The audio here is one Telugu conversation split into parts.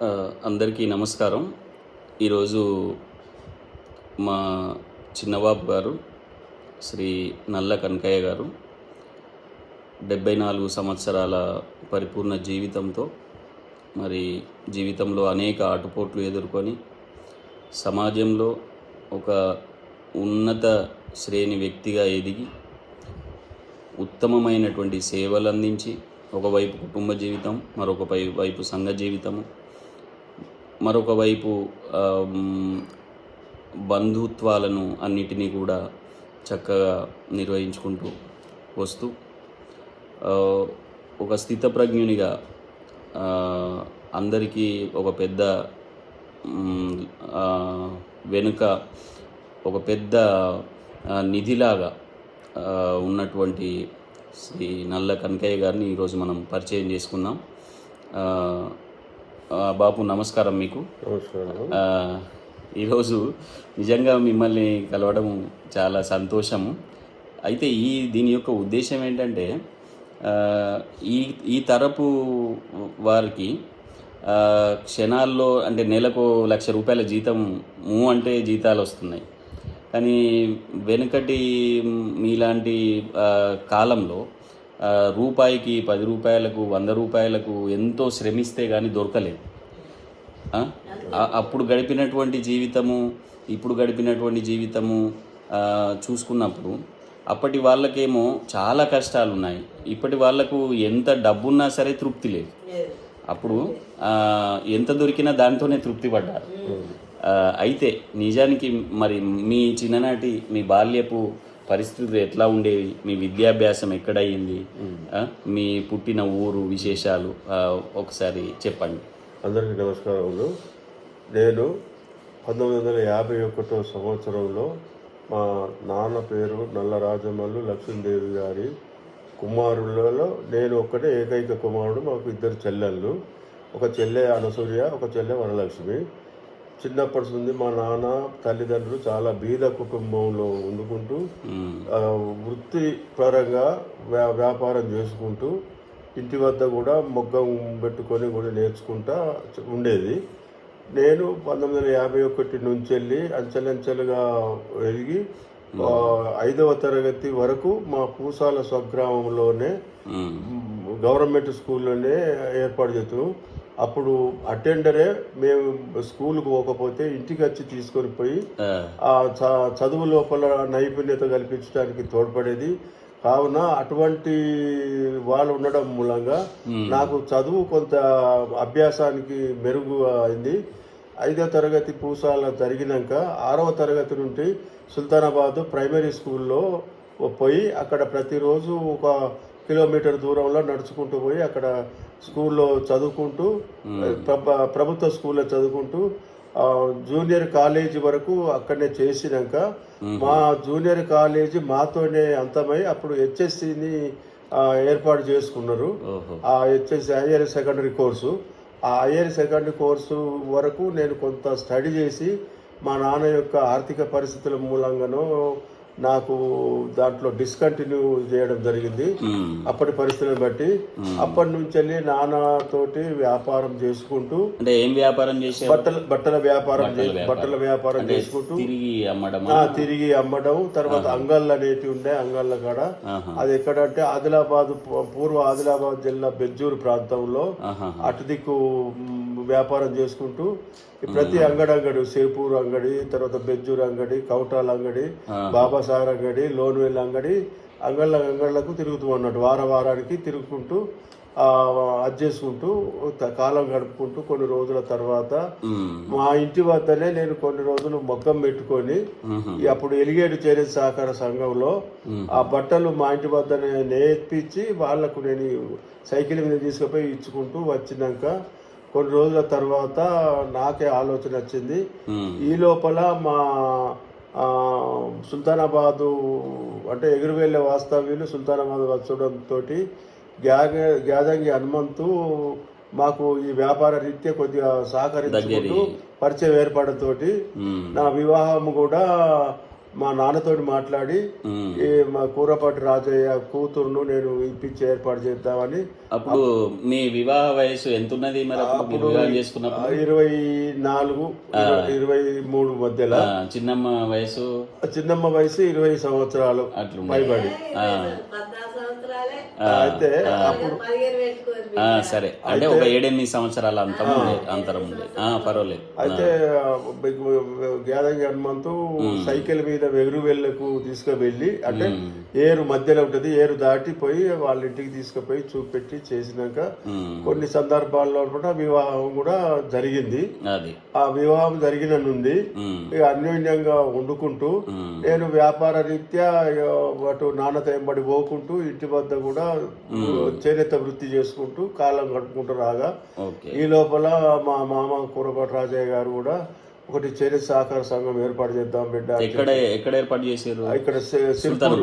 అందరికీ నమస్కారం. ఈరోజు మా చిన్నబాబు గారు శ్రీ నల్ల కనకయ్య గారు డెబ్బై నాలుగు సంవత్సరాల పరిపూర్ణ జీవితంతో మరి జీవితంలో అనేక ఆటుపోట్లు ఎదుర్కొని సమాజంలో ఒక ఉన్నత శ్రేణి వ్యక్తిగా ఎదిగి ఉత్తమమైనటువంటి సేవలు అందించి ఒకవైపు కుటుంబ జీవితం మరొక వైపు సంఘ జీవితము మరొక వైపు బంధుత్వాలను అన్నిటినీ కూడా చక్కగా నిర్వహించుకుంటూ వస్తూ ఒక స్థితప్రజ్ఞునిగా అందరికీ ఒక పెద్ద వెనుక ఒక పెద్ద నిధిలాగా ఉన్నటువంటి శ్రీ నల్ల కనకయ్య గారిని ఈరోజు మనం పరిచయం చేసుకుందాం. బాబు నమస్కారం మీకు. ఈరోజు నిజంగా మిమ్మల్ని కలవడం చాలా సంతోషము అయితే ఈ దీని యొక్క ఉద్దేశం ఏంటంటే ఈ ఈ తరపు వారికి క్షణాల్లో అంటే నెలకు లక్ష రూపాయల జీతం మూ అంటే జీతాలు వస్తున్నాయి. కానీ వెనుకటి మీలాంటి కాలంలో రూపాయికి పది రూపాయలకు వంద రూపాయలకు ఎంతో శ్రమిస్తే కానీ దొరకలేదు. అప్పుడు గడిపినటువంటి జీవితము ఇప్పుడు గడిపినటువంటి జీవితము చూసుకున్నప్పుడు అప్పటి వాళ్ళకేమో చాలా కష్టాలు ఉన్నాయి ఇప్పటి వాళ్ళకు ఎంత డబ్బున్నా సరే తృప్తి లేదు. అప్పుడు ఎంత దొరికినా దాంతోనే తృప్తి పడ్డారు. అయితే నిజానికి మరి మీ చిన్ననాటి మీ బాల్యపు పరిస్థితులు ఎట్లా ఉండేవి? మీ విద్యాభ్యాసం ఎక్కడయ్యింది? ఆ, మీ పుట్టిన ఊరు విశేషాలు ఒకసారి చెప్పండి. అందరికీ నమస్కారములు నేను పంతొమ్మిది వందల యాభై ఒకటో సంవత్సరంలో మా నాన్న పేరు నల్ల రాజమల్లు లక్ష్మీదేవి గారి కుమారులలో నేను ఒక్కటే ఏకైక కుమారుడు మాకు ఇద్దరు చెల్లెళ్ళు. ఒక చెల్లె అనసూయ ఒక చెల్లె వరలక్ష్మి. చిన్నప్పటి నుండి మా నాన్న తల్లిదండ్రులు చాలా బీద కుటుంబంలో ఆ, వృత్తిపరంగా వ్యా వ్యాపారం చేసుకుంటూ ఇంటి వద్ద కూడా మొగ్గం పెట్టుకొని కూడా నేర్చుకుంటా ఉండేది. నేను పంతొమ్మిది వందల యాభై ఒకటి నుంచి వెళ్ళి అంచెలంచెలుగా ఎదిగి ఐదవ తరగతి వరకు మా పూసాల స్వగ్రామంలోనే గవర్నమెంట్ స్కూల్లోనే ఏర్పాటు చేస్తాం అప్పుడు అటెండరే మేము స్కూల్కి పోకపోతే ఇంటికి వచ్చి తీసుకొని పోయి ఆ, చదువు లోపల నైపుణ్యత కల్పించడానికి తోడ్పడేది. కావున అటువంటి వాళ్ళు ఉండడం మూలంగా నాకు చదువు కొంత అభ్యాసానికి మెరుగు అయింది. ఐదో తరగతి పూసాల జరిగినాక ఆరవ తరగతి నుండి సుల్తానాబాద్ ప్రైమరీ స్కూల్లో పోయి అక్కడ ప్రతిరోజు ఒక కిలోమీటర్ దూరంలో నడుచుకుంటూ పోయి అక్కడ స్కూల్లో చదువుకుంటూ ప్రభ- ప్రభుత్వ స్కూల్లో చదువుకుంటూ జూనియర్ కాలేజీ వరకు అక్కడనే చేసినాక మా జూనియర్ కాలేజీ మాతోనే అంతమై అప్పుడు హెచ్ఎస్సిని ఏర్పాటు చేసుకున్నారు. ఆ హెచ్ఎస్సి హయ్యర్ సెకండరీ కోర్సు. ఆ హయ్యర్ సెకండరీ కోర్సు వరకు నేను కొంత స్టడీ చేసి మా నాన్న యొక్క ఆర్థిక పరిస్థితుల మూలంగానో నాకు దాంట్లో డిస్కంటిన్యూ చేయడం జరిగింది. అప్పటి పరిస్థితులను బట్టి అప్పటి నుంచి వెళ్ళి నాన్నతోటి వ్యాపారం చేసుకుంటూ అంటే ఏం వ్యాపారం చేసే బట్టల బట్టల వ్యాపారం బట్టల వ్యాపారం. చేసుకుంటూ తిరిగి అమ్మడమా? ఆ, తిరిగి అమ్మడం తర్వాత అంగళ్ళు అనేటివి ఉండే అంగళ్ళ కాడ. అది ఎక్కడంటే ఆదిలాబాద్ పూర్వ ఆదిలాబాద్ జిల్లా బెజ్జూరు ప్రాంతంలో. అటు దిక్కు వ్యాపారం చేసుకుంటూ ప్రతి అంగడి అంగడి సేపూరు అంగడి తర్వాత బెజ్జూరు అంగడి కౌటాల అంగడి బాబాసార్ అంగడి లోన్వెల్ అంగడి అంగళ్ళ అంగళ్ళకు తిరుగుతూ అన్నట్టు వార వారానికి తిరుగుకుంటూ అది చేసుకుంటూ కాలం గడుపుకుంటూ కొన్ని రోజుల తర్వాత మా ఇంటి వద్దనే నేను కొన్ని రోజులు మొగ్గం పెట్టుకొని అప్పుడు ఎలిగేడు చేనేత సహకార సంఘంలో ఆ బట్టలు మా ఇంటి వద్దనే నేర్పించి వాళ్ళకు నేను సైకిల్ మీద తీసుకుపోయి ఇచ్చుకుంటూ వచ్చినాక కొన్ని రోజుల తర్వాత నాకే ఆలోచన వచ్చింది. ఈ లోపల మా సుల్తానాబాదు అంటే ఎగురువేళ్ళ వాస్తవ్యులు సుల్తానాబాద్ వచ్చడంతో గ్యాగ గ్యాదంగి హనుమంతు మాకు ఈ వ్యాపార రీత్యా కొద్దిగా సహకరించుకుంటూ పరిచయం ఏర్పడటంతో ఉమ్, నా వివాహం కూడా మా నాన్నతోటి మాట్లాడి. ఈ మా కూరపాటి రాజయ్య కూతురును నేను ఇప్పించి ఏర్పాటు చేద్దామని అప్పుడు మీ వివాహ వయసు ఎంత ఉన్నది మరి అప్పుడు మీరు వివాహం చేసుకున్నప్పుడు? ఆ, ఇరవై నాలుగు ఇరవై- మూడు మధ్యలో. చిన్నమ్మ వయసు? చిన్నమ్మ వయసు ఇరవై సంవత్సరాలు పైబడి. అయితే సరే. అంటే ఒక ఏడెనిమిది సంవత్సరాల అంతరం ఉండే ఆ, పర్వాలేదు. అయితే గ్యాదరింగ్ హనుమంతు సైకిల్ మీద వెగురు వెళ్ళకు తీసుకువెళ్ళి అంటే ఏరు మధ్యలో ఉంటది ఏరు దాటిపోయి వాళ్ళ ఇంటికి తీసుకుపోయి చూపెట్టి చేసినాక కొన్ని సందర్భాల్లో కూడా వివాహం కూడా జరిగింది. అది. ఆ వివాహం జరిగిన నుండి అన్యోన్యంగా వండుకుంటూ నేను వ్యాపార రీత్యా అటు నాన్నత ఎంబడి పోకుంటూ ఇంటి వద్ద కూడా చేనేత వృత్తి చేసుకుంటూ కాలం గడుపుకుంటూ రాగా ఈ లోపల మా మామ కూరపాటి రాజయ్య గారు కూడా ఒకటి చేనేత సహకార సంఘం ఏర్పాటు చేద్దాం బిడ్డ ఎక్కడ ఎక్కడ ఏర్పాటు చేసారు ఇక్కడ సిర్పూర్.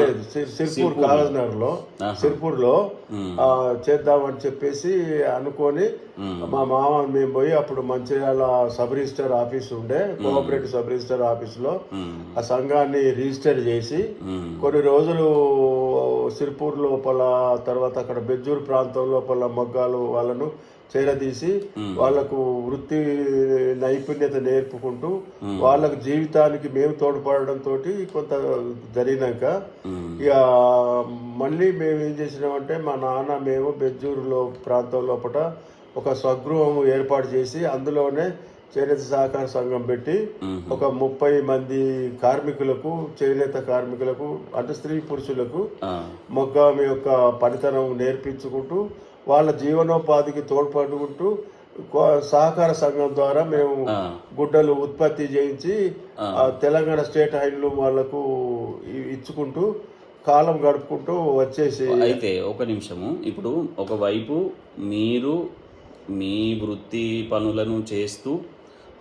లేదు. సిర్పూర్ కాగజ్నగర్లో సిర్పూర్లో చేద్దామని చెప్పేసి అనుకొని మా మామ మేము పోయి అప్పుడు మంచిర్యాల సబ్ రిజిస్టర్ ఆఫీస్ ఉండే కోఆపరేటివ్ సబ్ రిజిస్టర్ ఆఫీస్లో ఆ సంఘాన్ని రిజిస్టర్ చేసి కొన్ని రోజులు సిర్పూర్ లోపల తర్వాత అక్కడ బెజ్జూరు ప్రాంతం లోపల మగ్గాలు వాళ్ళను చేరదీసి వాళ్ళకు వృత్తి నైపుణ్యత నేర్పుకుంటూ వాళ్ళకు జీవితానికి మేము తోడ్పడడంతో కొంత జరిగినాక ఇక మళ్ళీ మేము ఏం చేసినామంటే మా నాన్న మేము బెజ్జూరులో ప్రాంతం లోపల ఒక స్వగృహం ఏర్పాటు చేసి అందులోనే చేనేత సహకార సంఘం పెట్టి ఒక ముప్పై మంది కార్మికులకు చేనేత కార్మికులకు అంటే స్త్రీ పురుషులకు మొగ్గం యొక్క పనితనం నేర్పించుకుంటూ వాళ్ళ జీవనోపాధికి తోడ్పడుకుంటూ సహకార సంఘం ద్వారా మేము గుడ్డలు ఉత్పత్తి చేయించి తెలంగాణ స్టేట్ హ్యాండ్లూమ్ వాళ్ళకు ఇచ్చుకుంటూ కాలం గడుపుకుంటూ వచ్చేసి అయితే ఒక నిమిషము. ఇప్పుడు ఒకవైపు మీరు మీ వృత్తి పనులను చేస్తూ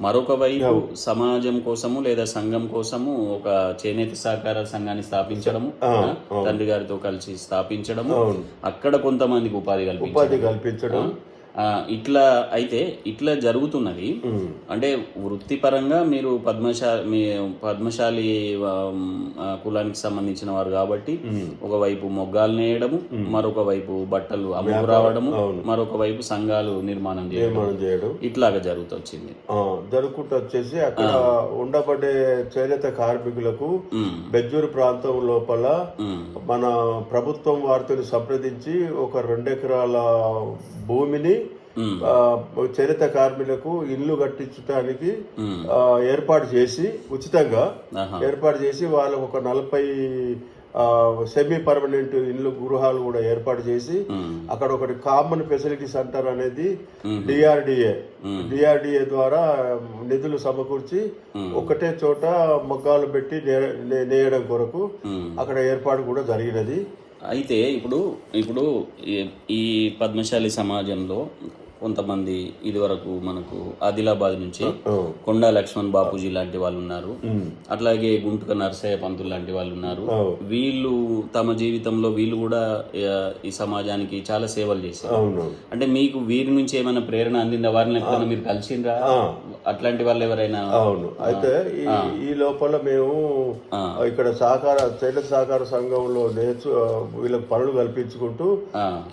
మరొక వైపు సమాజం కోసము లేదా సంఘం కోసము ఒక చేనేత సహకార సంఘాన్ని స్థాపించడము తండ్రి గారితో కలిసి స్థాపించడము అక్కడ కొంతమందికి ఉపాధి కల్పించడం. ఇట్లా అయితే ఇట్లా జరుగుతున్నది. అంటే వృత్తిపరంగా మీరు పద్మశాలి మీ పద్మశాలి కులానికి సంబంధించిన వారు కాబట్టి ఒకవైపు మొగ్గాలు నేయడము మరొక వైపు బట్టలు అమ్ముకు రావడము మరొక వైపు సంఘాలు నిర్మాణం చేయడం. ఇట్లాగా జరుగుతూ వచ్చింది ఆ, జరుపుకుంటూ వచ్చేసి అక్కడ ఉండబడే చేనేత కార్మికులకు బెజ్జూరు ప్రాంతం లోపల మన ప్రభుత్వం వారితో సంప్రదించి ఒక రెండెకరాల భూమిని చేనేత కార్మికులకు ఇల్లు కట్టించడానికి ఏర్పాటు చేసి ఉచితంగా ఏర్పాటు చేసి వాళ్ళకు ఒక నలభై సెమీ పర్మనెంట్ ఇల్లు గృహాలు కూడా ఏర్పాటు చేసి అక్కడ ఒకటి కామన్ ఫెసిలిటీ సెంటర్ అనేది డిఆర్డిఏ డిఆర్డిఏ ద్వారా నిధులు సమకూర్చి ఒకటే చోట మొగ్గాలు పెట్టి నేయడం కొరకు. అక్కడ ఏర్పాటు కూడా జరిగినది. అయితే ఇప్పుడు ఇప్పుడు ఈ పద్మశాలి సమాజంలో కొంతమంది ఇదివరకు మనకు ఆదిలాబాద్ నుంచి కొండా లక్ష్మణ్ బాపూజీ లాంటి వాళ్ళు ఉన్నారు. అట్లాగే గుంటుక నరసయ్య పంతులు లాంటి వాళ్ళు ఉన్నారు. వీళ్ళు తమ జీవితంలో వీళ్ళు కూడా ఈ సమాజానికి చాలా సేవలు చేశారు. అంటే మీకు వీరి నుంచి ఏమైనా ప్రేరణ అందిందా? వారిని ఎప్పుడైనా మీరు కలిసిండ్రా? అట్లాంటి వాళ్ళు ఎవరైనా? అవును. అయితే ఈ లోపల మేము. ఇక్కడ సహకార చేనేత సహకార సంఘంలో నేర్చు వీళ్ళకి పనులు కల్పించుకుంటూ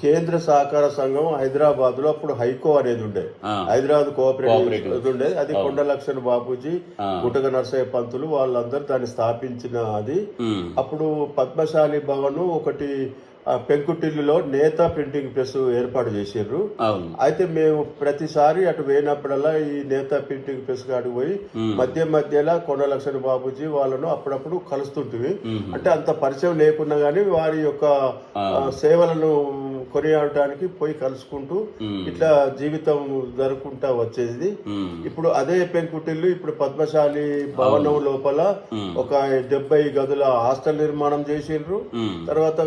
కేంద్ర సహకార సంఘం హైదరాబాద్లో అప్పుడు హైకో అనేది ఉండే. ఆ. హైదరాబాద్ కోఆపరేటివ్ ఇది ఉండే అది కొండ లక్ష్మణ్ బాపూజీ ఆ. గుట్టక నరసయ్య పంతులు వాళ్ళందరూ దాన్ని స్థాపించిన అది. అప్పుడు పద్మశాలి భవన్ ఒకటి పెంకుటిల్లులో నేత ప్రింటింగ్ ప్రెస్ ఏర్పాటు చేసిర్రు. అయితే మేము ప్రతిసారి అటు పోయినప్పుడల్లా ఈ నేత ప్రింటింగ్ ప్రెస్ కాడికి పోయి మధ్య మధ్యలో కొండ లక్ష్మణ్ బాబుజీ వాళ్ళను అప్పుడప్పుడు కలుస్తుంటివి. అంటే అంత పరిచయం లేకున్నా గానీ వారి యొక్క సేవలను కొనియాడటానికి పోయి కలుసుకుంటూ ఇట్లా జీవితం జరుపుకుంటా వచ్చేది. ఇప్పుడు అదే పెంకుటిల్లు ఇప్పుడు పద్మశాలి భవనం లోపల ఒక డెబ్బై గదుల హాస్టల్ నిర్మాణం చేసిండ్రు. తర్వాత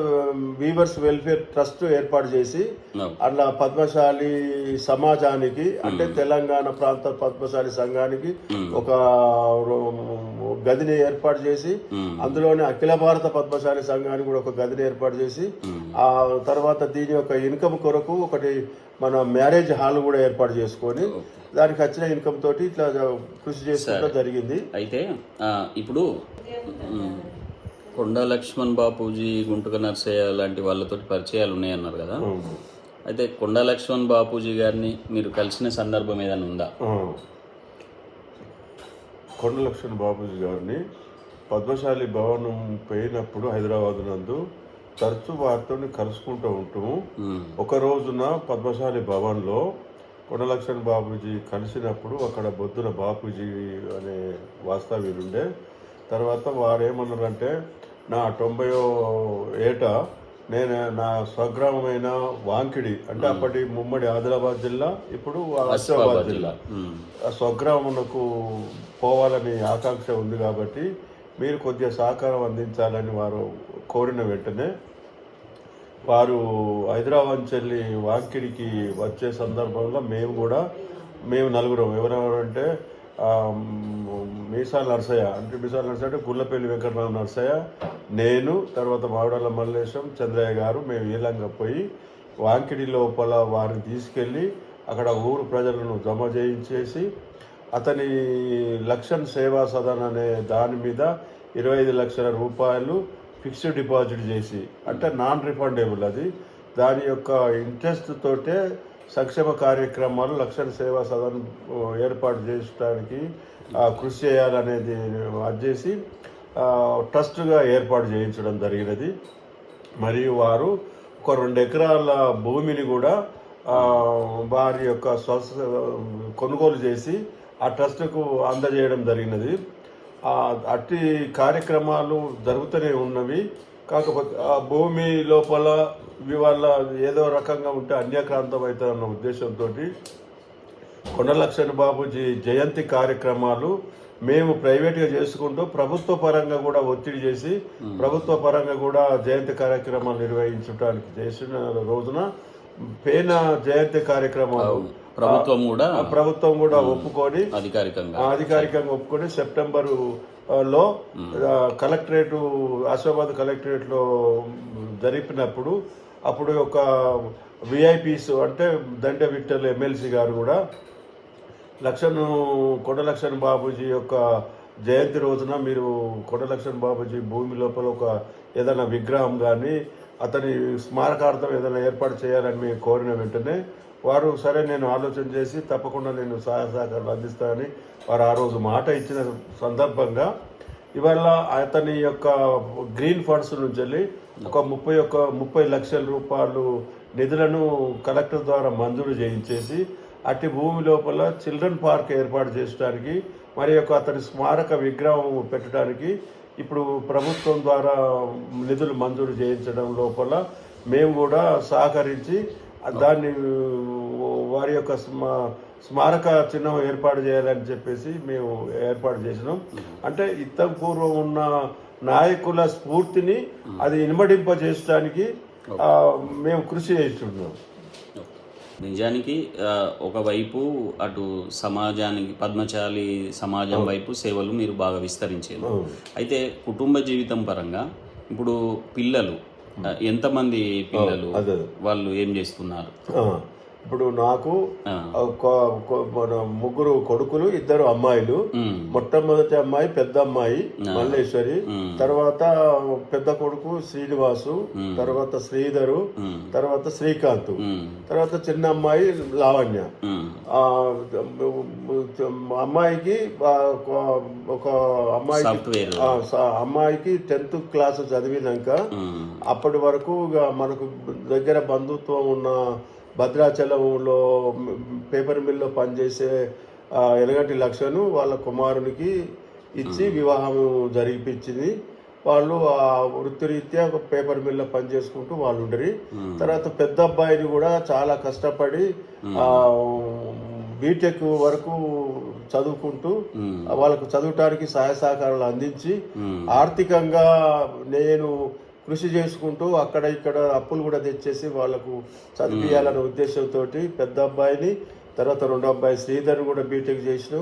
వీవర్స్ వెల్ఫేర్ ట్రస్ట్ ఏర్పాటు చేసి. అట్లా పద్మశాలి సమాజానికి అంటే తెలంగాణ ప్రాంత పద్మశాలి సంఘానికి ఒక గదిని ఏర్పాటు చేసి అందులోనే అఖిల భారత పద్మశాలి సంఘానికి కూడా ఒక గదిని ఏర్పాటు చేసి ఆ తర్వాత దీని యొక్క ఇన్కమ్ కొరకు ఒకటి మన మ్యారేజ్ హాల్ కూడా ఏర్పాటు చేసుకొని దానికి వచ్చిన ఇన్కమ్ తోటి ఇట్లా కృషి చేసుకోవడం జరిగింది. అయితే ఇప్పుడు కొండా లక్ష్మణ్ బాపూజీ గుంటుక నర్సయ్య లాంటి వాళ్ళతో పరిచయాలు ఉన్నాయన్నారు కదా. అయితే కొండా లక్ష్మణ్ బాపూజీ గారిని మీరు కలిసిన సందర్భం ఏదైనా ఉందా? ఆ. కొండ లక్ష్మణ్ బాబుజీ గారిని పద్మశాలి భవనం పోయినప్పుడు హైదరాబాద్ నందు తరచూ వారితో కలుసుకుంటూ ఉంటాము ఒక రోజున పద్మశాలి భవన్లో కొండలక్ష్మణ్ బాబూజీ కలిసినప్పుడు అక్కడ బొద్దున బాపూజీ అనే వాస్తవ్యులు ఉండే. తర్వాత వారు ఏమన్నారంటే నా తొంభయో ఏట నేను నా స్వగ్రామమైన వాంకిడి అంటే అప్పటి ముమ్మడి ఆదిలాబాద్ జిల్లా ఇప్పుడు ఆసిఫాబాద్ జిల్లా. స్వగ్రామునకు పోవాలని ఆకాంక్ష ఉంది కాబట్టి మీరు కొద్దిగా సహకారం అందించాలని వారు కోరిన వెంటనే వారు హైదరాబాద్ చెల్లి వాకిడికి వచ్చే సందర్భంలో మేము కూడా మేము నలుగురం ఎవరెవరంటే మీసాల నర్సయ్య అంటే మీసాల నర్సయ్య అంటే గుళ్ళపల్లి వెంకటరామ నర్సయ్య నేను తర్వాత మావిడాల మల్లేశం చంద్రయ్య గారు మేము ఈలంగా పోయి వాంకిడి లోపల వారిని తీసుకెళ్ళి అక్కడ ఊరు ప్రజలను జమ చేయించేసి అతని లక్షన్ సేవా సదన్ అనే దాని మీద ఇరవై ఐదు లక్షల రూపాయలు ఫిక్స్డ్ డిపాజిట్ చేసి అంటే నాన్ రిఫండేబుల్ అది. దాని యొక్క ఇంట్రెస్ట్ తోటే సంక్షేమ కార్యక్రమాలు లక్షణ సేవా సదన్ ఏర్పాటు చేయడానికి కృషి చేయాలనేది అది చేసి ట్రస్ట్గా ఏర్పాటు చేయించడం జరిగినది. మరియు వారు ఒక రెండు ఎకరాల భూమిని కూడా వారి యొక్క స్వస్థ కొనుగోలు చేసి ఆ ట్రస్ట్కు అందజేయడం జరిగినది. అట్టి కార్యక్రమాలు జరుగుతూనే ఉన్నవి. కాకపోతే ఆ భూమి లోపల ఇవాళ ఏదో రకంగా ఉంటే అన్యక్రాంతం అవుతుందన్న ఉద్దేశంతో కొండలక్ష్మణ్ బాబుజీ జయంతి కార్యక్రమాలు మేము ప్రైవేట్గా చేసుకుంటూ ప్రభుత్వ పరంగా కూడా ఒత్తిడి చేసి ప్రభుత్వ పరంగా కూడా జయంతి కార్యక్రమాలు నిర్వహించడానికి చేసిన రోజున పేన జయంతి కార్యక్రమాలు ప్రభుత్వం కూడా ప్రభుత్వం కూడా ఒప్పుకొని అధికారికంగా అధికారికంగా ఒప్పుకొని సెప్టెంబరు లో కలెక్టరేటు ఆసిఫాబాద్ కలెక్టరేట్లో జరిపినప్పుడు అప్పుడు ఒక విఐపీస్ అంటే దండ విఠల్ ఎమ్మెల్సీ గారు కూడా లక్ష్మణ్ కొండ లక్ష్మణ్ బాబూజీ యొక్క జయంతి రోజున మీరు కొండ లక్ష్మణ్ బాబూజీ భూమి లోపల ఒక ఏదైనా విగ్రహం కానీ అతని స్మారకార్థం ఏదైనా ఏర్పాటు చేయాలని మేము కోరిన వెంటనే వారు సరే నేను ఆలోచన చేసి తప్పకుండా నేను సహాయ సహకారాలు అందిస్తానని వారు ఆ రోజు మాట ఇచ్చిన సందర్భంగా ఇవాళ అతని యొక్క గ్రీన్ ఫండ్స్ నుంచి వెళ్ళి ఒక ముప్పై ఒక్క ముప్పై లక్షల రూపాయలు నిధులను కలెక్టర్ ద్వారా మంజూరు చేయించేసి అట్టి భూమి లోపల చిల్డ్రన్ పార్క్ ఏర్పాటు చేయడానికి మరి యొక్క అతని స్మారక విగ్రహం పెట్టడానికి ఇప్పుడు ప్రభుత్వం ద్వారా నిధులు మంజూరు చేయించడం లోపల మేము కూడా సహకరించి దాన్ని వారి యొక్క స్మా స్మారక చిహ్నం ఏర్పాటు చేయాలని చెప్పేసి మేము ఏర్పాటు చేసినాం. అంటే ఇత్తం పూర్వం ఉన్న నాయకుల స్ఫూర్తిని అది ఇనుమడింప చేయడానికి మేము కృషి చేస్తున్నాం. నిజానికి ఒకవైపు అటు సమాజానికి పద్మచాలి సమాజం వైపు సేవలు మీరు బాగా విస్తరించారు. అయితే కుటుంబ జీవితం పరంగా ఇప్పుడు పిల్లలు ఎంతమంది పిల్లలు వాళ్ళు ఏం చేస్తున్నారు? ఇప్పుడు నాకు ముగ్గురు కొడుకులు ఇద్దరు అమ్మాయిలు. మొట్టమొదటి అమ్మాయి పెద్ద అమ్మాయి మల్లేశ్వరి. తర్వాత పెద్ద కొడుకు శ్రీనివాసు. తర్వాత శ్రీధరు. తర్వాత శ్రీకాంత్. తర్వాత చిన్న అమ్మాయి లావణ్య. అమ్మాయికి ఒక- అమ్మాయికి అమ్మాయికి టెన్త్ క్లాస్ చదివినాక అప్పటి వరకు మనకు దగ్గర బంధుత్వం ఉన్న భద్రాచలంలో పేపర్ మిల్లో పనిచేసే ఆ, ఎనగంటి లక్షను వాళ్ళ కుమారునికి ఇచ్చి వివాహం జరిపించింది వాళ్ళు ఆ వృత్తిరీత్యా ఒక పేపర్ మిల్లో పనిచేసుకుంటూ వాళ్ళు ఉండరు. తర్వాత పెద్ద అబ్బాయిని కూడా చాలా కష్టపడి ఆ, బీటెక్ వరకు చదువుకుంటూ వాళ్ళకు చదవటానికి సహాయ సహకారాలు అందించి ఆర్థికంగా నేను కృషి చేసుకుంటూ అక్కడ ఇక్కడ అప్పులు కూడా తెచ్చేసి వాళ్ళకు చదివియాలనే ఉద్దేశంతో పెద్ద అబ్బాయిని తర్వాత రెండో అబ్బాయి శ్రీధర్ కూడా బీటెక్ చేసిన.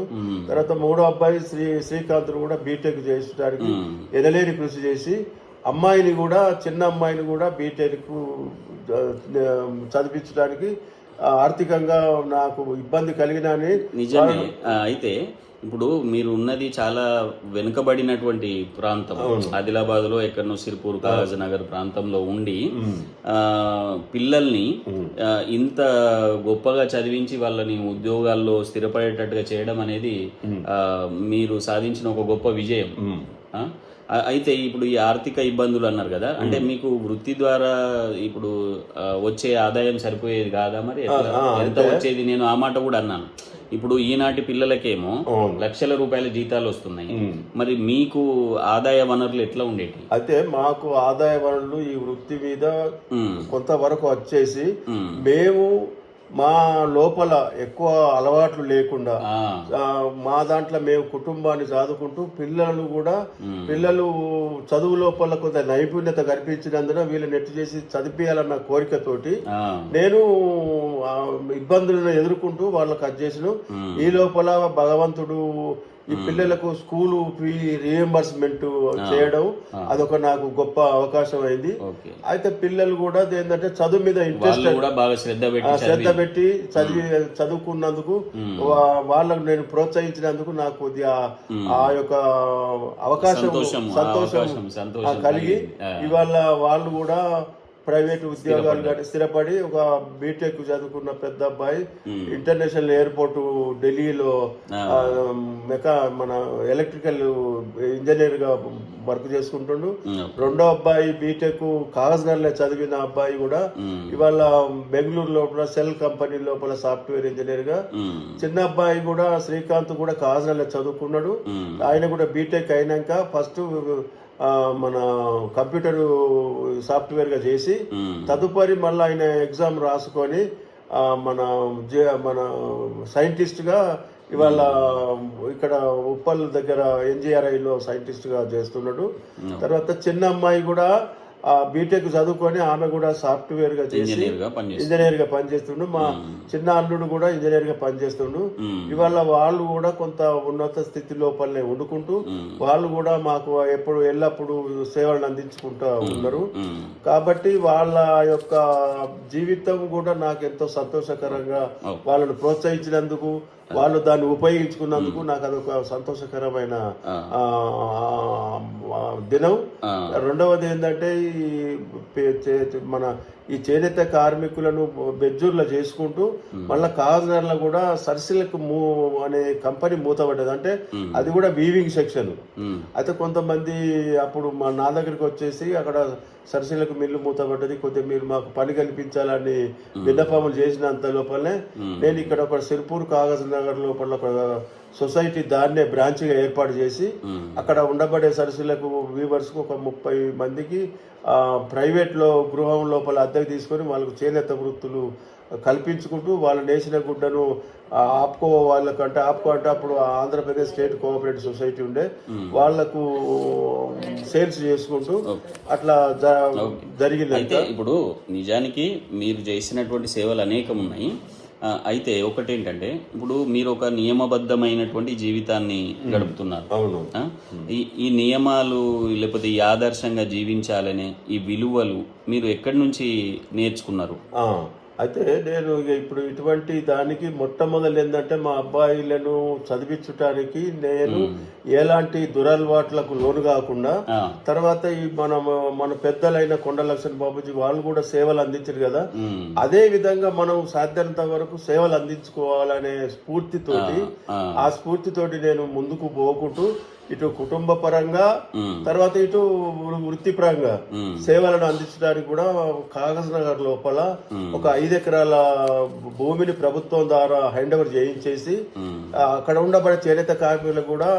తర్వాత మూడో అబ్బాయి శ్రీ శ్రీకాంత్ కూడా బీటెక్ చేసడానికి మ్మ్. ఎనలేని కృషి చేసి అమ్మాయిని కూడా చిన్న అమ్మాయిని కూడా బీటెక్ చదివించడానికి ఆర్థికంగా నాకు ఇబ్బంది కలిగిన నిజమే అయితే ఇప్పుడు మీరు ఉన్నది చాలా వెనుకబడినటువంటి ప్రాంతం. ఆదిలాబాద్లో ఎక్కడనో సిర్పూర్ కాగజ్ నగర్ ప్రాంతంలో ఉండి ఆ, పిల్లల్ని ఇంత గొప్పగా చదివించి వాళ్ళని ఉద్యోగాల్లో స్థిరపడేటట్టుగా చేయడం అనేది మీరు సాధించిన ఒక గొప్ప విజయం. అయితే ఇప్పుడు ఈ ఆర్థిక ఇబ్బందులు అన్నారు కదా అంటే మీకు వృత్తి ద్వారా ఇప్పుడు వచ్చే ఆదాయం సరిపోయేది కాదా మరి? ఎంత వచ్చేది? నేను ఆ మాట కూడా అన్నాను. ఇప్పుడు ఈనాటి పిల్లలకేమో లక్షల రూపాయల జీతాలు వస్తున్నాయి. మరి మీకు ఆదాయ వనరులు ఎట్లా ఉండేటి? అయితే మాకు ఆదాయ వనరులు ఈ వృత్తి మీద కొంతవరకు వచ్చేసి మేము మా లోపల ఎక్కువ అలవాట్లు లేకుండా మా దాంట్లో మేము కుటుంబాన్ని చదువుకుంటూ పిల్లలు కూడా పిల్లలు చదువు లోపల కొంత నైపుణ్యత కనిపించినందున వీళ్ళని నెట్టు చేసి చదివించాలన్న కోరికతోటి నేను ఇబ్బందులను ఎదుర్కొంటూ వాళ్ళకి అది చేసిన. ఈ లోపల భగవంతుడు ఈ పిల్లలకు స్కూలు ఫీ రియంబర్స్మెంట్ చేయడం అదొక నాకు గొప్ప అవకాశం అయింది. అయితే పిల్లలు కూడా ఏంటంటే చదువు మీద ఇంట్రెస్ట్ వాళ్ళు కూడా బాగా శ్రద్ధ పెట్టి శ్రద్ధ పెట్టి చదివి చదువుకున్నందుకు వాళ్ళకు నేను ప్రోత్సహించినందుకు నాకు కొద్దిగా ఆ యొక్క అవకాశం సంతోషం, కలిగి. ఇవాళ వాళ్ళు కూడా ప్రైవేట్ ఉద్యోగాలు కానీ స్థిరపడి ఒక బీటెక్ చదువుకున్న పెద్ద అబ్బాయి ఇంటర్నేషనల్ ఎయిర్పోర్ట్ ఢిల్లీలో మెకా మన ఎలక్ట్రికల్ ఇంజనీర్గా వర్క్ చేసుకుంటుండు. రెండో అబ్బాయి బీటెక్ కాగజ్నగర్లో చదివిన అబ్బాయి కూడా ఇవాళ బెంగళూరు లోపల సెల్ కంపెనీ లోపల సాఫ్ట్వేర్ ఇంజనీర్గా చిన్న అబ్బాయి కూడా శ్రీకాంత్ కూడా కాగజ్నగర్లో చదువుకున్నాడు. ఆయన కూడా బీటెక్ అయినాక ఫస్ట్ మన కంప్యూటర్ సాఫ్ట్వేర్గా చేసి తదుపరి మళ్ళీ ఆయన ఎగ్జామ్ రాసుకొని మన జే- మన సైంటిస్ట్గా ఇవాళ ఇక్కడ ఉప్పల్ దగ్గర ఎన్జిఆర్ఐలో సైంటిస్ట్గా చేస్తున్నాడు తర్వాత చిన్న అమ్మాయి కూడా బీటెక్ చదువుకొని ఆమె కూడా సాఫ్ట్వేర్గా చేసి ఇంజనీర్గా పనిచేస్తుండు. మా చిన్న అల్లుడు కూడా ఇంజనీర్గా పనిచేస్తుండు ఇవాళ వాళ్ళు కూడా కొంత ఉన్నత స్థితి లోపలనే వండుకుంటూ వాళ్ళు కూడా మాకు ఎప్పుడు ఎల్లప్పుడూ సేవలను అందించుకుంటూ ఉన్నారు. కాబట్టి వాళ్ళ యొక్క జీవితం కూడా నాకు ఎంతో సంతోషకరంగా. వాళ్ళను ప్రోత్సహించినందుకు వాళ్ళు దాన్ని ఉపయోగించుకున్నందుకు నాకు అదొక సంతోషకరమైన దినం. రెండవది ఏంటంటే ఈ మన ఈ చేనేత కార్మికులను బెజ్జూర్లో చేసుకుంటూ మళ్ళా కాజ్నర్లో కూడా సర్సిల్క్ మూ అనే కంపెనీ మూతపడ్డది. అంటే అది కూడా వీవింగ్ సెక్షన్ అయితే కొంతమంది అప్పుడు మా నా దగ్గరికి వచ్చేసి అక్కడ సరసిలకు మిల్లు మూతపడ్డది కొద్దిగా మీరు మాకు పని కల్పించాలని విన్నపములు చేసినంత లోపలనే నేను ఇక్కడ ఒక సిర్పూర్ కాగజ్ నగర్ లోపల ఒక సొసైటీ దాన్నే బ్రాంచ్గా ఏర్పాటు చేసి అక్కడ ఉండబడే సరస్సులకు వీవర్స్కు ఒక ముప్పై మందికి ఆ, ప్రైవేట్లో గృహం లోపల అద్దెకు తీసుకొని వాళ్ళకు చేనేత వృత్తులు కల్పించుకుంటూ వాళ్ళు నేసిన గుడ్డను ఆప్కో వాళ్ళకంటే ఆప్కో అంటే అప్పుడు ఆంధ్రప్రదేశ్ స్టేట్ కోఆపరేటివ్ సొసైటీ ఉండే. వాళ్ళకు సేల్స్ చేసుకుంటూ అట్లా జరిగింది అయితే ఇప్పుడు నిజానికి మీరు చేసినటువంటి సేవలు అనేకం ఉన్నాయి. అయితే ఒకటేంటంటే ఇప్పుడు మీరు ఒక నియమబద్ధమైనటువంటి జీవితాన్ని గడుపుతున్నారు. అవును? ఈ ఈ నియమాలు లేకపోతే ఈ ఆదర్శంగా జీవించాలనే ఈ విలువలు మీరు ఎక్కడి నుంచి నేర్చుకున్నారు? అయితే నేను ఇప్పుడు ఇటువంటి దానికి మొట్టమొదలు ఏంటంటే మా అబ్బాయిలను చదివించటానికి నేను ఎలాంటి దురలవాట్లకు లోను కాకుండా తర్వాత ఈ మన మన పెద్దలైన కొండ లక్ష్మణ్ బాబుజీ వాళ్ళు కూడా సేవలు అందించారు కదా. అదే విధంగా మనం సాధ్యనంత వరకు సేవలు అందించుకోవాలనే స్ఫూర్తితోటి ఆ, ఆ స్ఫూర్తితోటి నేను ముందుకు పోకుంటూ ఇటు కుటుంబ పరంగా తర్వాత ఇటు వృత్తిపరంగా సేవలను అందించడానికి కూడా కాగజ్ నగర్ లోపల ఒక ఐదు ఎకరాల భూమిని ప్రభుత్వం ద్వారా హ్యాండ్ ఓవర్ చేయించేసి అక్కడ ఉండబడే చేనేత కార్మికులకు కూడా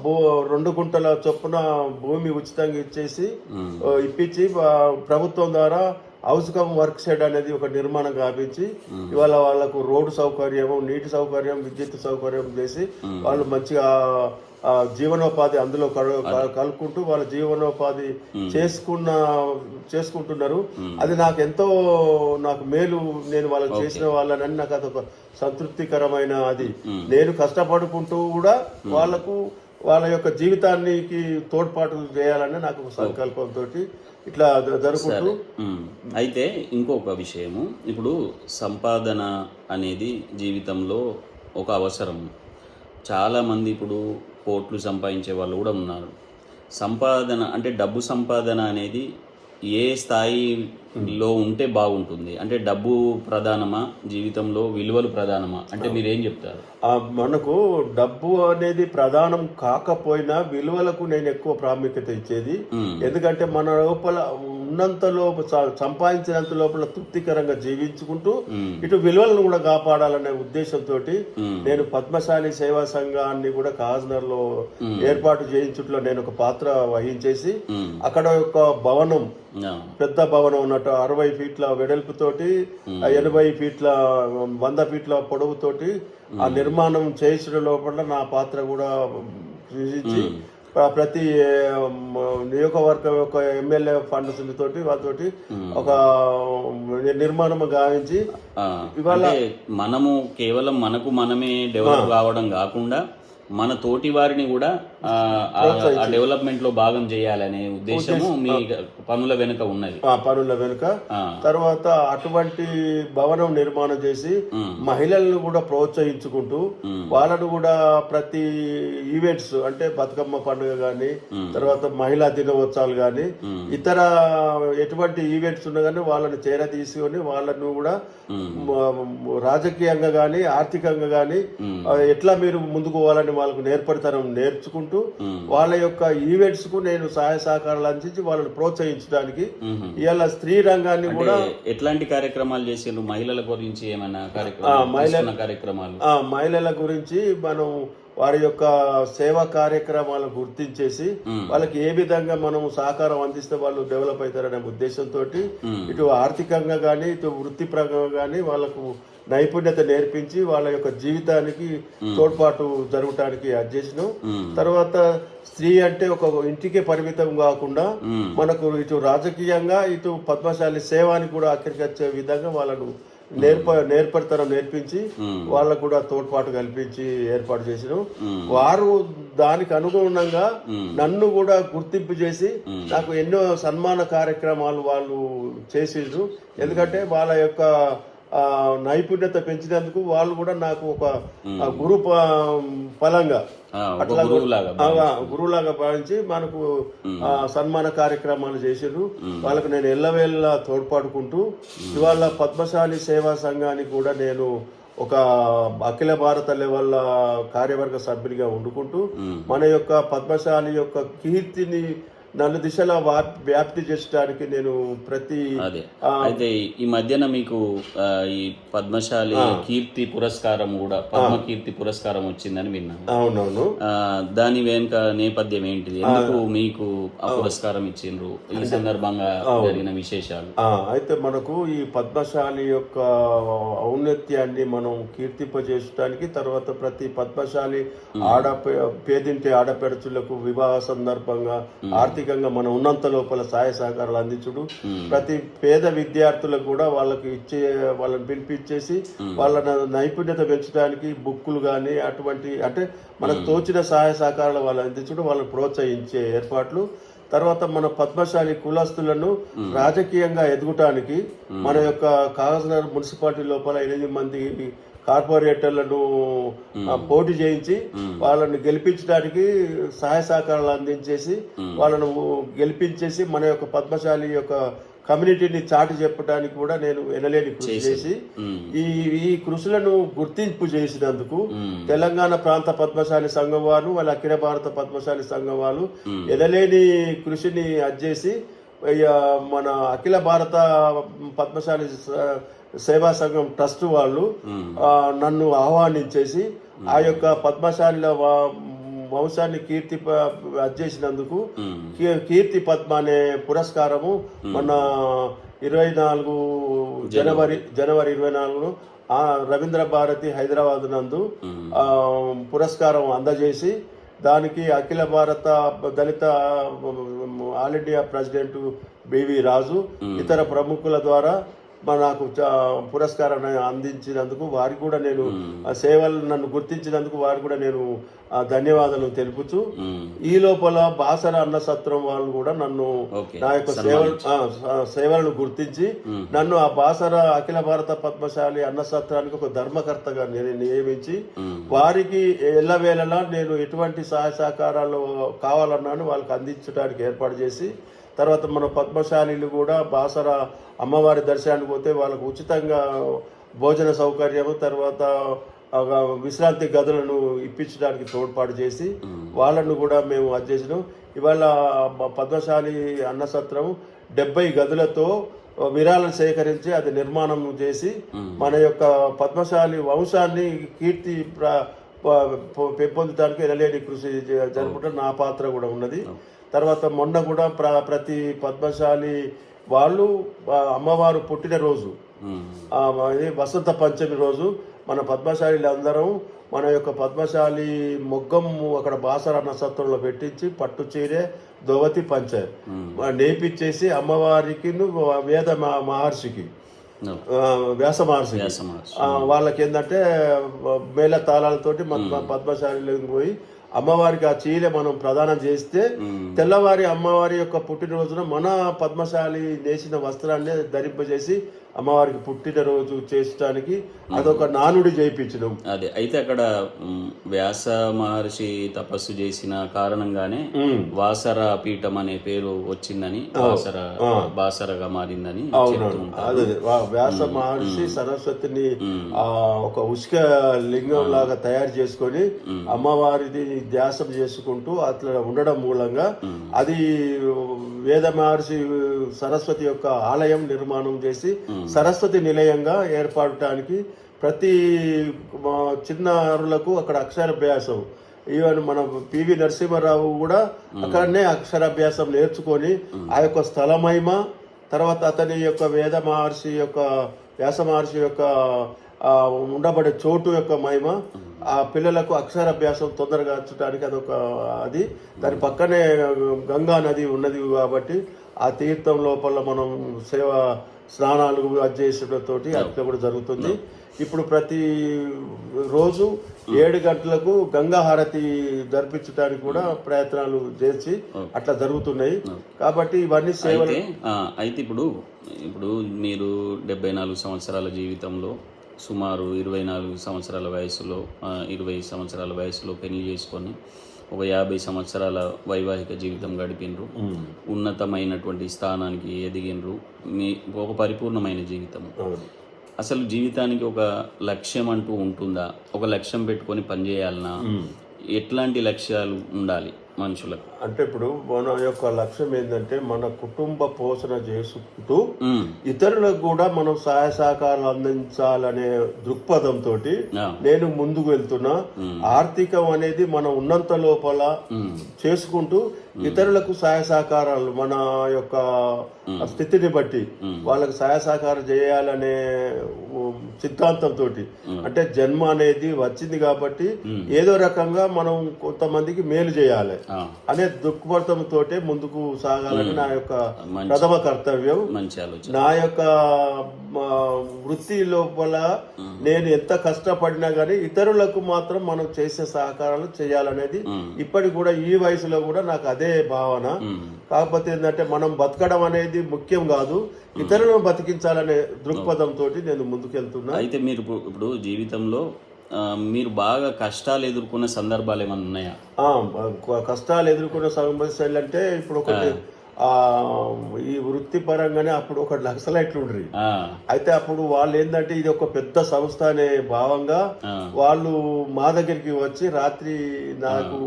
భూ రెండు గుంటల చొప్పున భూమి ఉచితంగా ఇచ్చేసి ఇప్పించి ప్రభుత్వం ద్వారా హౌస్ కమ్ వర్క్ షెడ్ అనేది ఒక నిర్మాణం కాపించి ఇవాళ వాళ్ళకు రోడ్డు సౌకర్యము నీటి సౌకర్యం విద్యుత్ సౌకర్యం చేసి వాళ్ళు మంచిగా జీవనోపాధి అందులో కలుపుకుంటూ వాళ్ళ జీవనోపాధి చేసుకున్న చేసుకుంటున్నారు. అది నాకు ఎంతో నాకు మేలు నేను వాళ్ళకి చేసిన వాళ్ళని నాకు అదొక సంతృప్తికరమైన అది. నేను కష్టపడుకుంటూ కూడా వాళ్ళకు వాళ్ళ యొక్క జీవితానికి తోడ్పాటు చేయాలని నాకు సంకల్పంతో ఇట్లా జ- జరుపుకుంటూ. ఉమ్. అయితే ఇంకొక విషయము. ఇప్పుడు సంపాదన అనేది జీవితంలో ఒక అవసరం. చాలామంది ఇప్పుడు కోట్లు సంపాదించే వాళ్ళు కూడా ఉన్నారు. సంపాదన అంటే డబ్బు సంపాదన అనేది ఏ స్థాయిలో ఉంటే బాగుంటుంది. అంటే డబ్బు ప్రధానమా జీవితంలో విలువలు ప్రధానమా? అంటే మీరేం చెప్తారు? ఆ, మనకు డబ్బు అనేది ప్రధానం కాకపోయినా విలువలకు నేను ఎక్కువ ప్రాముఖ్యత ఇచ్చేది. ఎందుకంటే మన లోపల ఉన్నంత లోపల స- సంపాదించినంత లోపల తృప్తికరంగా జీవించుకుంటూ. ఇటు విలువలను కూడా కాపాడాలనే ఉద్దేశంతో. నేను పద్మశాలి సేవా సంఘాన్ని కూడా కాజ్నర్లో ఏర్పాటు చేయించుట్లో నేను ఒక పాత్ర వహించేసి. అక్కడ ఒక భవనం. పెద్ద భవనం ఉన్నట్టు అరవై ఫీట్ల వెడల్పుతోటి ఎనభై ఫీట్ల వంద ఫీట్ల పొడవుతోటి ఆ నిర్మాణం చేసిన లోపల నా పాత్ర కూడా సృజించి ప్రతి నియోజకవర్గం యొక్క ఎమ్మెల్యే ఫండ్స్ తోటి వాళ్ళతోటి ఒక నిర్మాణం గావించి అంటే మనము కేవలం మనకు మనమే డెవలప్ కావడం కాకుండా మన తోటి వారిని కూడా డెవలప్మెంట్లో భాగం చేయాలనే ఉద్దేశము మీ పనుల వెనుక ఉన్నది. ఆ పనుల వెనుక. తర్వాత అటువంటి భవనం నిర్మాణం చేసి మహిళలను కూడా ప్రోత్సహించుకుంటూ వాళ్ళను కూడా ప్రతి ఈవెంట్స్ అంటే బతుకమ్మ పండుగ కానీ తర్వాత మహిళా దినోత్సవాలు కానీ ఇతర ఎటువంటి ఈవెంట్స్ ఉన్నా కానీ వాళ్ళని చేర తీసుకొని వాళ్ళను కూడా రాజకీయంగా కానీ ఆర్థికంగా కానీ ఎట్లా మీరు ముందుకు పోవాలని వాళ్ళకు నేర్పడతనం నేర్చుకుంటూ వాళ్ళ యొక్క ఈవెంట్స్కు నేను సహాయ సహకారాలు అందించి వాళ్ళని ప్రోత్సహించడానికి ఇవాళ స్త్రీ రంగాన్ని కూడా ఎట్లాంటి కార్యక్రమాలు చేసిండ్రు? మహిళల గురించి ఏమైనా కార్యక్రమాలు? తీసుకున్న కార్యక్రమాలు? ఆ మహిళల గురించి మనం వారి యొక్క సేవా కార్యక్రమాలను గుర్తించేసి వాళ్ళకి ఏ విధంగా మనం సహకారం అందిస్తే వాళ్ళు డెవలప్ అవుతారనే ఉద్దేశంతో ఇటు ఆర్థికంగా కానీ ఇటు వృత్తిపరంగా కానీ వాళ్ళకు నైపుణ్యత నేర్పించి వాళ్ళ యొక్క జీవితానికి తోడ్పాటు జరగటానికి అది చేసినాం. తర్వాత స్త్రీ అంటే ఒక ఇంటికే పరిమితం కాకుండా మనకు ఇటు రాజకీయంగా ఇటు పద్మశాలి సేవాని కూడా అక్కడికి వచ్చే విధంగా వాళ్ళను నేర్ప నేర్పడతనం నేర్పించి వాళ్ళకు కూడా తోడ్పాటు కల్పించి ఏర్పాటు చేసినాం. వారు దానికి అనుగుణంగా నన్ను కూడా గుర్తింపు చేసి నాకు ఎన్నో సన్మాన కార్యక్రమాలు వాళ్ళు చేసిండ్రు. ఎందుకంటే వాళ్ళ యొక్క నైపుణ్యత పెంచినందుకు వాళ్ళు కూడా నాకు ఒక గురు ఫలంగా ఒక గురువులాగా భావించి మనకు సన్మాన కార్యక్రమాలు చేసిర్రు వాళ్ళకు నేను ఎల్లవేళ్ళ తోడ్పాటుకుంటూ ఇవాళ పద్మశాలి సేవా సంఘానికి కూడా నేను ఒక అఖిల భారత లెవెల్ కార్యవర్గ సభ్యునిగా వండుకుంటూ మన యొక్క పద్మశాలి యొక్క కీర్తిని నన్ను దిశలా వ్యాప్తి చేసడానికి నేను ప్రతి అదే. అయితే ఈ మధ్యన మీకు ఈ పద్మశాలి కీర్తి పురస్కారం కూడా పద్మ కీర్తి పురస్కారం వచ్చిందని విన్నాను. అవునవును. దాని వెనుక నేపథ్యం ఏంటిది? ఎందుకు మీకు ఆ పురస్కారం ఇచ్చిండ్రు? ఈ సందర్భంగా జరిగిన విశేషాలు. అయితే మనకు ఈ పద్మశాలి యొక్క ఔన్నత్యాన్ని మనం కీర్తింపజేయడానికి తర్వాత ప్రతి పద్మశాలి ఆడ పేదింటి ఆడపడుచులకు వివాహ సందర్భంగా ఆర్థికంగా మనం ఉన్నంత లోపల సహాయ సహకారాలు అందించుడు. ప్రతి పేద విద్యార్థులకు కూడా వాళ్ళకి ఇచ్చే వాళ్ళని పిలిపించేసి వాళ్ళ నైపుణ్యత పెంచడానికి బుక్కులు కానీ అటువంటి అంటే మనకు తోచిన సహాయ సహకారాలు వాళ్ళు అందించడం వాళ్ళని ప్రోత్సహించే ఏర్పాట్లు. తర్వాత మన పద్మశాలి కులస్తులను రాజకీయంగా ఎదుగుటానికి మన యొక్క కాగజ్నగర్ మున్సిపాలిటీ లోపల ఎనిమిది మంది కార్పొరేటర్లను పోటీ చేయించి వాళ్ళని గెలిపించడానికి సహాయ సహకారాలు అందించేసి వాళ్ళను గెలిపించేసి మన యొక్క పద్మశాలి యొక్క కమ్యూనిటీని చాటి చెప్పడానికి కూడా నేను ఎనలేని కృషి చేసి ఈ ఈ కృషులను గుర్తింపు చేసినందుకు తెలంగాణ ప్రాంత పద్మశాలి సంఘం వారు వాళ్ళ అఖిల భారత పద్మశాలి సంఘం వాళ్ళు ఎనలేని కృషిని అజ్జేసి మన అఖిల భారత పద్మశాలి సేవా సంఘం ట్రస్ట్ వాళ్ళు నన్ను ఆహ్వానించేసి ఆ యొక్క పద్మశాలిల వా- వంశాన్ని కీర్తి అజ్జేసినందుకు కీ- కీర్తి పద్మ అనే పురస్కారము మన ఇరవై నాలుగు జనవరి. జనవరి ఇరవై నాలుగును ఆ రవీంద్ర భారతి హైదరాబాద్ నందు పురస్కారం అందజేసి దానికి అఖిల భారత దళిత all India president BV Raju ఇతర ప్రముఖుల ద్వారా నాకు పురస్కారాన్ని అందించినందుకు వారికి కూడా నేను ఆ సేవలు నన్ను గుర్తించినందుకు వారికి కూడా నేను ఆ ధన్యవాదాలు తెలుపుతూ మ్మ్. ఈ లోపల బాసర అన్న సత్రం వాళ్ళు కూడా నన్ను నా యొక్క సేవలు సేవలను గుర్తించి నన్ను ఆ బాసర అఖిల భారత పద్మశాలి అన్న సత్రానికి ఒక ధర్మకర్తగా నేను నియమించి. వారికి ఎల్లవేళలా నేను ఎటువంటి సహాయ సహకారాలు కావాలన్నాను వాళ్ళకి అందించడానికి ఏర్పాటు చేసి తర్వాత మన పద్మశాలీలు కూడా బాసర అమ్మవారి దర్శనానికి పోతే వాళ్ళకు ఉచితంగా భోజన సౌకర్యము తర్వాత విశ్రాంతి గదులను ఇప్పించడానికి తోడ్పాటు చేసి వాళ్ళను కూడా మేము అది చేసినాం. ఇవాళ పద్మశాలి అన్నసత్రం డెబ్బై గదులతో విరాళం సేకరించి అది నిర్మాణం చేసి మన యొక్క పద్మశాలి వంశాన్ని కీర్తి పెంపొందడానికి ఎనలేని కృషి జ- జరుపుట నా పాత్ర కూడా ఉన్నది. తర్వాత మొన్న కూడా ప్ర ప్రతి పద్మశాలి వాళ్ళు అమ్మవారు పుట్టినరోజు వసంత పంచమి రోజు మన పద్మశాలీలు అందరం మన యొక్క పద్మశాలి మొగ్గం అక్కడ బాసర నక్షత్రంలో పెట్టించి పట్టు చీరే దోవతి పంచ నేపిచ్చేసి అమ్మవారికి వేద మహర్షికి. వ్యాస మహర్షి. వాళ్ళకి ఏంటంటే మేళ తాళాలతోటి మన పద్మశాలిలోకి పోయి అమ్మవారికి ఆ చీర మనం ప్రదానం చేస్తే తెల్లవారి అమ్మవారి యొక్క పుట్టినరోజున మన పద్మశాలి నేసిన వస్త్రాన్ని ధరింపజేసి అమ్మవారికి పుట్టినరోజు చేసడానికి అదొక నానుడి చేయించడం. అదే అయితే అక్కడ వ్యాస మహర్షి తపస్సు చేసిన కారణంగానే వాసర పీఠం అనే పేరు వచ్చిందని వాసర బాసరగా మారిందని అదే వ్యాస మహర్షి సరస్వతిని ఆ ఒక ఉష్క లింగం లాగా తయారు చేసుకొని అమ్మవారిని ధ్యాసం చేసుకుంటూ అట్లా ఉండడం మూలంగా అది వేద మహర్షి సరస్వతి యొక్క ఆలయం నిర్మాణం చేసి సరస్వతి నిలయంగా ఏర్పడటానికి ప్రతి చిన్నారులకు అక్కడ అక్షరాభ్యాసం. ఈవెన్ మన పివి నరసింహారావు కూడా అక్కడనే అక్షరాభ్యాసం నేర్చుకొని ఆ యొక్క స్థలమైమ తర్వాత అతని యొక్క వేద మహర్షి యొక్క వ్యాస మహర్షి యొక్క ఉండబడే చోటు యొక్క మహిమ ఆ పిల్లలకు అక్షరాభ్యాసం తొందరగా వచ్చడానికి అదొక అది. దాని పక్కనే గంగా నది ఉన్నది కాబట్టి ఆ తీర్థం లోపల మనం సేవ స్నానాలు అది చేసేటతోటి అట్లా కూడా జరుగుతుంది. ఇప్పుడు ప్రతి రోజు ఏడు గంటలకు గంగా హారతి జరిపించడానికి కూడా ప్రయత్నాలు చేసి అట్లా జరుగుతున్నాయి. కాబట్టి ఇవన్నీ సేవలు అయితే ఇప్పుడు ఇప్పుడు మీరు డెబ్బై నాలుగు సంవత్సరాల జీవితంలో సుమారు ఇరవై నాలుగు సంవత్సరాల వయసులో ఇరవై సంవత్సరాల వయసులో పెళ్ళి చేసుకొని ఒక యాభై సంవత్సరాల వైవాహిక జీవితం గడిపినరు. ఉన్నతమైనటువంటి స్థానానికి ఎదిగినరు. మీ ఒక పరిపూర్ణమైన జీవితం. అసలు జీవితానికి ఒక లక్ష్యం అంటూ ఉంటుందా? ఒక లక్ష్యం పెట్టుకొని పనిచేయాలన్నా ఎట్లాంటి లక్ష్యాలు ఉండాలి మనుషులకు? అంటే ఇప్పుడు మన యొక్క లక్ష్యం ఏంటంటే మన కుటుంబ పోషణ చేసుకుంటూ ఇతరులకు కూడా మనం సహాయ సహకారాలు అందించాలనే దృక్పథంతో నేను ముందుకు వెళ్తున్నా. ఆర్థికం అనేది మనం ఉన్నంత లోపల చేసుకుంటూ ఇతరులకు సహాయ సహకారాలు మన యొక్క స్థితిని బట్టి వాళ్ళకి సహాయ సహకారం చేయాలనే సిద్ధాంతంతో అంటే జన్మ అనేది వచ్చింది కాబట్టి ఏదో రకంగా మనం కొంతమందికి మేలు చేయాలి అనే దృక్పథంతో ముందుకు సాగాలని నా యొక్క ప్రథమ కర్తవ్యం. మంచి ఆలోచన. నా యొక్క వృత్తి లోపల నేను ఎంత కష్టపడినా గానీ ఇతరులకు మాత్రం మనం చేసే సహకారాలు చేయాలనేది ఇప్పటికి కూడా ఈ వయసులో కూడా నాకు అదే భావన. కాకపోతే ఏంటంటే మనం బతకడం అనేది ముఖ్యం కాదు. ఇతరులను బతికించాలనే దృక్పథంతో నేను ముందుకెళ్తున్నా. అయితే మీరు ఇప్పుడు జీవితంలో మీరు బాగా కష్టాలు ఎదుర్కొన్న సందర్భాలు ఏమైనా ఉన్నాయా? కష్టాలు ఎదుర్కొన్న సమస్యలు అంటే ఇప్పుడు ఒకటి ఆ. ఈ వృత్తి పరంగానే అప్పుడు ఒక నక్సలైట్లు ఉండ్రి. అయితే అప్పుడు వాళ్ళు ఏంటంటే ఇది ఒక పెద్ద సంస్థ అనే భావంగా. వాళ్ళు మా దగ్గరికి వచ్చి రాత్రి నాకు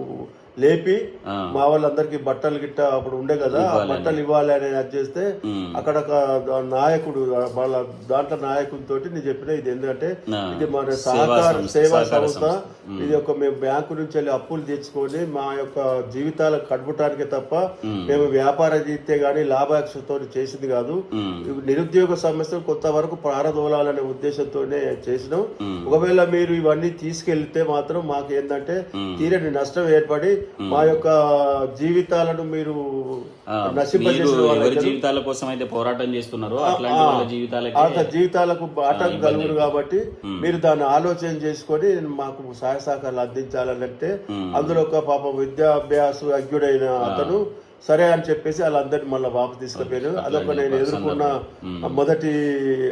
లేపి. మా వాళ్ళందరికీ బట్టలు గిట్ట అప్పుడు ఉండే కదా బట్టలు ఇవ్వాలి అని అది చేస్తే. అక్కడ ఒక నాయకుడు వాళ్ళ దాంట్లో నాయకుడితో నేను చెప్పిన ఇది ఎందుకంటే. ఇది మన సహకార సేవా సంస్థ. ఇది ఒక మేము బ్యాంకు నుంచి వెళ్ళి అప్పులు తెచ్చుకొని మా యొక్క జీవితాలకు గడపటానికే తప్ప మేము వ్యాపార జీవితే గానీ లాభాక్షతో చేసింది కాదు నిరుద్యోగ సమస్యను కొంతవరకు పారదోలాలనే ఉద్దేశంతోనే చేసినాం. ఒకవేళ మీరు ఇవన్నీ తీసుకెళ్తే మాత్రం మాకు ఏంటంటే తీరని నష్టం ఏర్పడి మా యొక్క జీవితాలను మీరు ఎవరి జీవితాల కోసం అయితే పోరాటం చేస్తున్నారో అట్లాంటి వాళ్ళ జీవితాలకి ఆ జీవితాలకు ఆటంకం కలుగును కాబట్టి మీరు దాన్ని ఆలోచన చేసుకొని మాకు సహాయ సహకారాలు అందించాలంటే అందులో ఒక పాప విద్యాభ్యాస అజ్ఞుడైన అతను సరే అని చెప్పేసి వాళ్ళందరినీ మళ్ళీ వాపసు తీసుకుపోయారు అదొక నేను ఎదుర్కొన్న మొదటి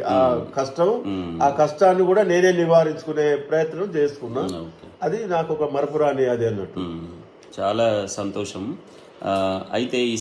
ఆ కష్టం. ఆ కష్టాన్ని కూడా నేనే నివారించుకునే ప్రయత్నం చేసుకున్నా అది నాకు ఒక మరపురాని అది అన్నట్టు. చాలా సంతోషం. అయితే ఈ